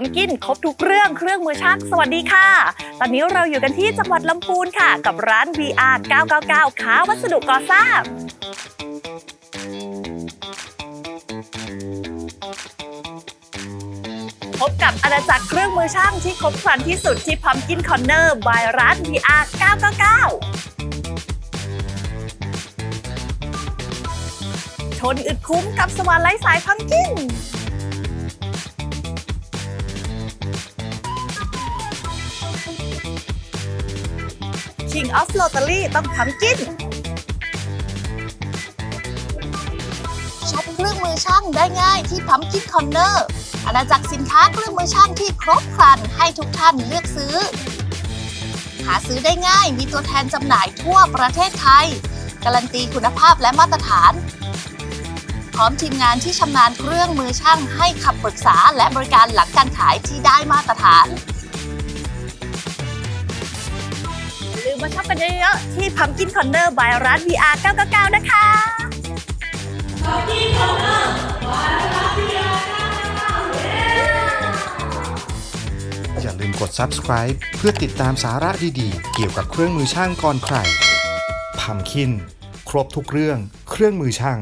พัมกินครบทุกเรื่องเครื่องมือช่างสวัสดีค่ะ ตอนนี้เราอยู่กันที่จังหวัดลำพูนค่ะ กับร้าน VR 999ค้าวัสดุก่อสร้างพบกับอาณาจักรเครื่องมือช่างที่ครบครันที่สุดที่พัมกินคอนเนอร์บายร้าน VR 999ชนอึดคุ้มกับสวรรค์ไร้สายพัมกิน King of Lottery ต้องพัมกินช็อปเครื่องมือช่างได้ง่ายที่พัมกินคอนเนอร์อาณาจักรสินค้าเครื่องมือช่างที่ครบครันให้ทุกท่านเลือกซื้อ หาซื้อได้ง่ายมีตัวแทนจำหน่ายทั่วประเทศไทย การันตีคุณภาพและมาตรฐาน พร้อมทีมงานที่ชำนาญเครื่องมือช่างให้คำปรึกษาและบริการหลังการขายที่ได้มาตรฐาน มมาช็อปกันเยอะๆที่พัมกินคอนเนอร์บายร้าน VR 999 นะคะอย่าลืมกด subscribe เพื่อติดตามสาระดีๆ เกี่ยวกับเครื่องมือช่างก่อนใครพัมคินครบทุกเรื่องเครื่องมือช่าง